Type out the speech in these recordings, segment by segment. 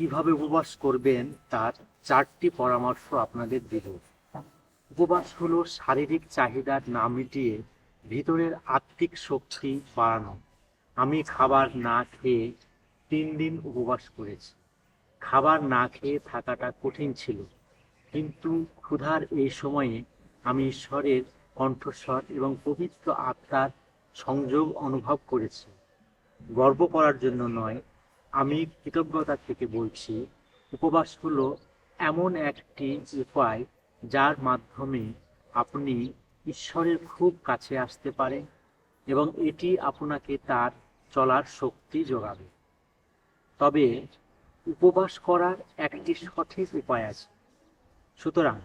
কীভাবে উপবাস করবেন তার চারটি পরামর্শ আপনাদের দিব। উপবাস হলো শারীরিক চাহিদার না মিটিয়ে ভিতরের আত্মিক শক্তি বাড়ানো। আমি খাবার না খেয়ে তিন দিন উপবাস করেছি। খাবার না খেয়ে থাকাটা কঠিন ছিল, কিন্তু ক্ষুধার এই সময়ে আমি ঈশ্বরের কণ্ঠস্বর এবং পবিত্র আত্মার সংযোগ অনুভব করেছি। গর্ব করার জন্য নয় আমি কৃতজ্ঞতা থেকে বলছি, উপবাস হলো এমন একটি উপায় যার মাধ্যমে আপনি ঈশ্বরের খুব কাছে আসতে পারেন এবং এটি আপনাকে তার চলার শক্তি যোগাবে। তবে উপবাস করার একটি সঠিক উপায় আছে। সুতরাং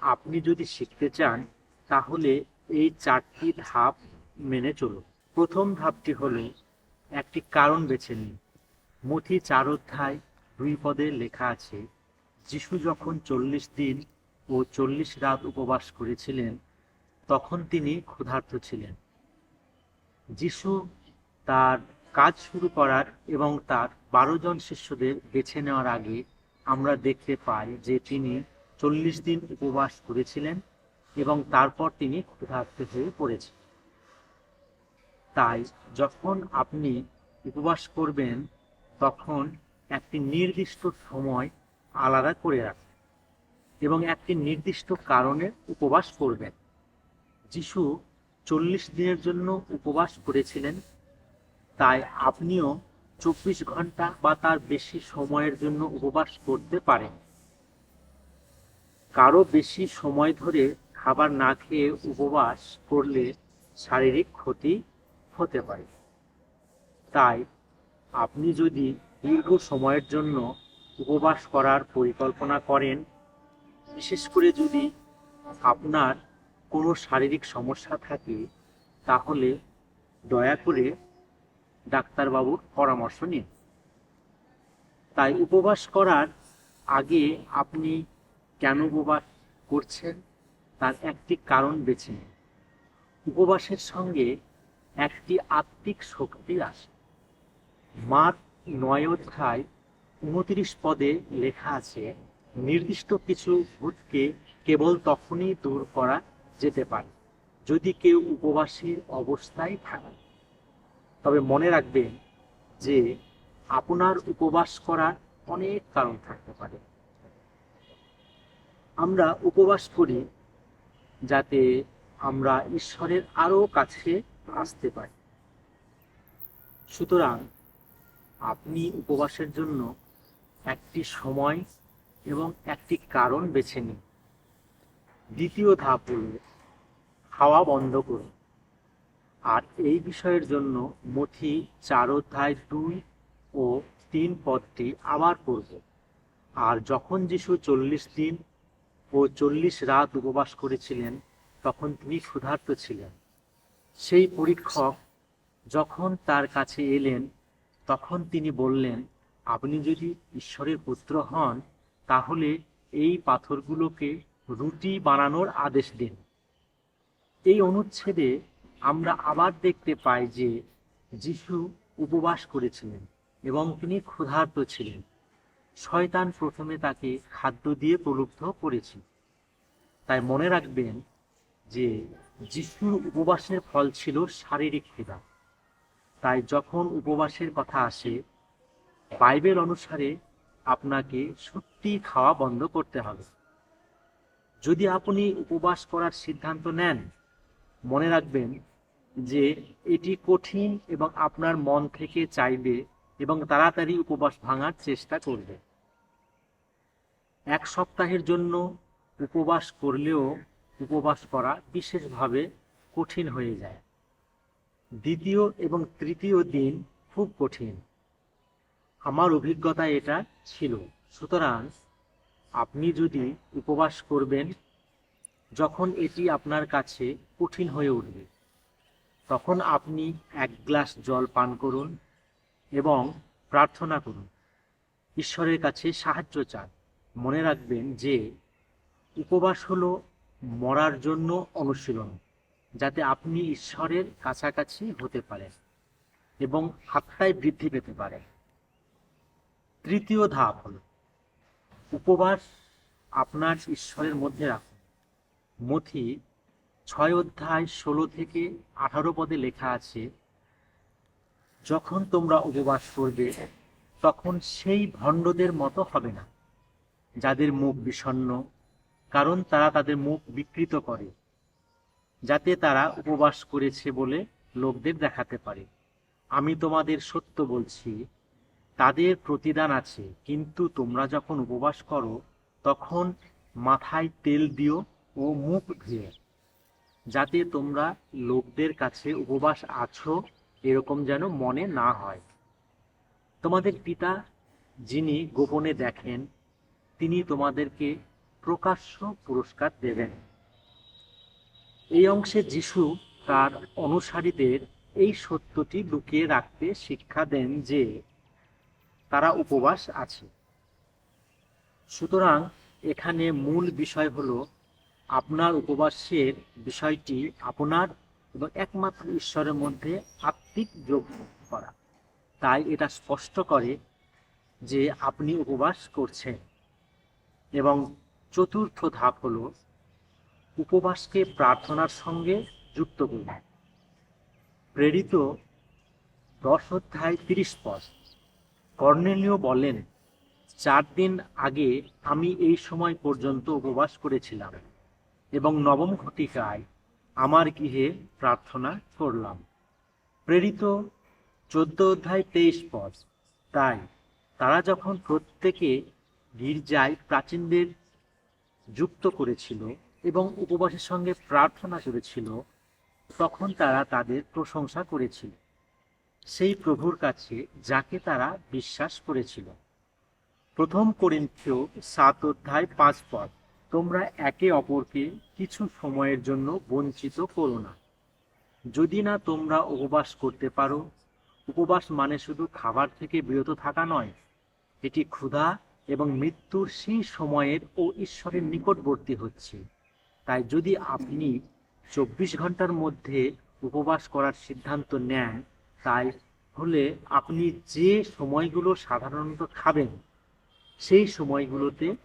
আপনি যদি শিখতে চান, তাহলে এই চারটি ধাপ মেনে চলুন। প্রথম ধাপটি হলো একটি কারণ বেছে নিন। মথি চার অধ্যায় দুই পদে লেখা আছে, যিশু যখন চল্লিশ দিন ও চল্লিশ রাত উপবাস করেছিলেন, তখন তিনি ক্ষুধার্ত ছিলেন। যিশু তার কাজ শুরু করার এবং তার বারো জন শিষ্যদের বেছে নেওয়ার আগে আমরা দেখতে পাই যে তিনি চল্লিশ দিন উপবাস করেছিলেন এবং তারপর তিনি ক্ষুধার্ত হয়ে পড়েছেন। তাই যখন আপনি উপবাস করবেন তখন একটি নির্দিষ্ট সময় আলাদা করে রাখবেন এবং একটি নির্দিষ্ট কারণে উপবাস করবেন যিশু চল্লিশ দিনের জন্য উপবাস করেছিলেন, তাই আপনিও চব্বিশ ঘণ্টা বা তার বেশি সময়ের জন্য উপবাস করতে পারেন। কারও বেশি সময় ধরে খাবার না খেয়ে উপবাস করলে শারীরিক ক্ষতি হতে পারে। তাই আপনি যদি দীর্ঘ সময়ের জন্য উপবাস করার পরিকল্পনা করেন, বিশেষ করে যদি আপনার কোনো শারীরিক সমস্যা থাকে, তাহলে দয়া করে ডাক্তারবাবুর পরামর্শ নিন। তাই উপবাস করার আগে আপনি কেন উপবাস করছেন, তার একটি কারণ বেছে নিন। উপবাসের সঙ্গে একটি আত্মিক শক্তি আসে। মার নয় অধ্যায় উনত্রিশ পদে লেখা আছে, নির্দিষ্ট কিছু ভূতকে কেবল তখনই দূর করা যেতে পারে যদি কেউ উপবাসীর অবস্থায় থাকে। তবে মনে রাখবেন যে আপনার উপবাস করার অনেক কারণ থাকতে পারে। আমরা উপবাস করি যাতে আমরা ঈশ্বরের আরও কাছে আসতে পারি। সুতরাং আপনি উপবাসের জন্য একটি সময় এবং একটি কারণ বেছে নিন। দ্বিতীয় ধাপ হল খাওয়া বন্ধ করুন। আর এই বিষয়ের জন্য মথি চার অধ্যায় দুই ও তিন পদটি আবার পড়ব। আর যখন যিশু চল্লিশ দিন ও চল্লিশ রাত উপবাস করেছিলেন, তখন তিনি ক্ষুধার্ত ছিলেন। সেই পরীক্ষক যখন তার কাছে এলেন তখন তিনি বললেন, আপনি যদি ঈশ্বরের পুত্র হন, তাহলে এই পাথরগুলোকে রুটি বানানোর আদেশ দিন। এই অনুচ্ছেদে আমরা আবার দেখতে পাই যে যিশু উপবাস করেছিলেন এবং তিনি ক্ষুধার্ত ছিলেন। শয়তান প্রথমে তাকে খাদ্য দিয়ে প্রলুব্ধ করেছিল তাই মনে রাখবেন যে যিশুর উপবাসের ফল ছিল শারীরিক ক্ষুধা। তাই যখন উপবাসের কথা আসে, বাইবেল অনুসারে আপনাকে সত্যি খাওয়া বন্ধ করতে হবে। যদি আপনি উপবাস করার সিদ্ধান্ত নেন, মনে রাখবেন যে এটি কঠিন এবং আপনার মন থেকে চাইবে এবং তাড়াতাড়ি উপবাস ভাঙার চেষ্টা করবে। এক সপ্তাহের জন্য উপবাস করলেও উপবাস করা বিশেষভাবে কঠিন হয়ে যায়। দ্বিতীয় এবং তৃতীয় দিন খুব কঠিন। আমার অভিজ্ঞতা এটা ছিল। সুতরাং আপনি যদি উপবাস করবেন, যখন এটি আপনার কাছে কঠিন হয়ে উঠবে, তখন আপনি এক গ্লাস জল পান করুন এবং প্রার্থনা করুন। ঈশ্বরের কাছে সাহায্য চান। মনে রাখবেন যে, উপবাস হলো মরার জন্য অনুশীলন। যাতে আপনি ঈশ্বরের কাছাকাছি হতে পারেন এবং আত্মায় বৃদ্ধি পেতে পারেন। তৃতীয় ধাপ হল উপবাস আপনার ঈশ্বরের মধ্যে রাখুন। মথি ছয় অধ্যায় ষোলো থেকে আঠারো পদে লেখা আছে, যখন তোমরা উপবাস করবে তখন সেই ভণ্ডদের মতো হবে না, যাদের মুখ বিষণ্ণ কারণ তারা তাদের মুখ বিকৃত করে। যাতে তারা উপবাস করেছে বলে লোকদের দেখাতে পারে। আমি তোমাদের সত্য বলছি, তাদের প্রতিদান আছে, কিন্তু তোমরা যখন উপবাস করো, তখন মাথায় তেল দিও ও মুখ ধুয়ে। যাতে তোমরা লোকদের কাছে উপবাস আছো, এরকম যেন মনে না হয়। তোমাদের পিতা যিনি গোপনে দেখেন, তিনি তোমাদেরকে প্রকাশ্য পুরস্কার দেবেন। এই অংশে যিশু তার অনুসারীদের এই সত্যটি লুকিয়ে রাখতে শিক্ষা দেন যে তারা উপবাস আছে। সুতরাং এখানে মূল বিষয় হল আপনার উপবাসের বিষয়টি আপনার এবং একমাত্র ঈশ্বরের মধ্যে আত্মিক যোগ করা। তাই এটা স্পষ্ট করে যে আপনি উপবাস করছেন। এবং চতুর্থ ধাপ হলো উপবাসকে প্রার্থনার সঙ্গে যুক্ত করুন। প্রেরিত দশ অধ্যায় তিরিশ পদ। কর্নেলীয় বলেন, চার দিন আগে আমি এই সময় পর্যন্ত উপবাস করেছিলাম এবং নবম ঘটিকায় আমার গৃহে প্রার্থনা করলাম। প্রেরিত চোদ্দ অধ্যায় তেইশ পদ। তাই তারা যখন প্রত্যেকে গির্জায় প্রাচীনদের যুক্ত করেছিল এবং উপবাসের সঙ্গে প্রার্থনা করেছিল, তখন তারা তাদের প্রশংসা করেছিল। সেই প্রভুর কাছে যাকে তারা বিশ্বাস করেছিল। প্রথম করিন্থীয় সাত অধ্যায় পাঁচ পদ, তোমরা একে অপরকে কিছু সময়ের জন্য বঞ্চিত করো না। যদি না তোমরা উপবাস করতে পারো, উপবাস মানে শুধু খাবার থেকে বিরত থাকা নয়, এটি ক্ষুধা এবং মৃত্যুর সেই সময়ের ও ঈশ্বরের নিকটবর্তী হচ্ছে। তাই যদি আপনি চব্বিশ ঘণ্টার মধ্যে উপবাস করার সিদ্ধান্ত নেন, তাই হলে আপনি যে সময়গুলো সাধারণত খাবেন, সেই সময়গুলোতে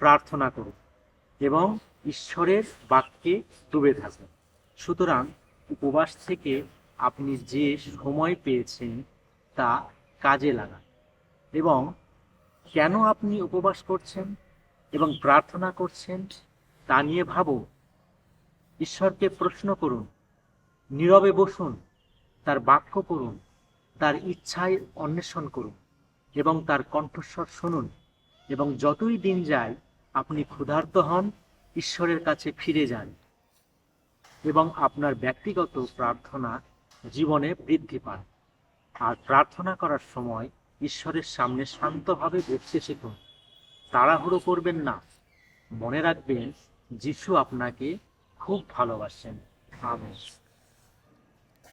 প্রার্থনা করুন এবং ঈশ্বরের বাক্যে ডুবে থাকুন। সুতরাং উপবাস থেকে আপনি যে সময় পেয়েছেন, তা কাজে লাগান এবং কেন আপনি উপবাস করছেন এবং প্রার্থনা করছেন তা নিয়ে ভাবুন ঈশ্বরকে প্রশ্ন করুন, নীরবে বসুন, তার বাক্য করুন তার ইচ্ছায় অন্বেষণ করুন এবং তার কণ্ঠস্বর শুনুন এবং যতই দিন যায়, আপনি ক্ষুধার্ত হন, ঈশ্বরের কাছে ফিরে যান এবং আপনার ব্যক্তিগত প্রার্থনা জীবনে বৃদ্ধি পান। আর প্রার্থনা করার সময় ঈশ্বরের সামনে শান্তভাবে বসতে শিখুন। তাড়াহুড়ো করবেন না। মনে রাখবেন যিশু আপনাকে খুব ভালোবাসেন। আমেন।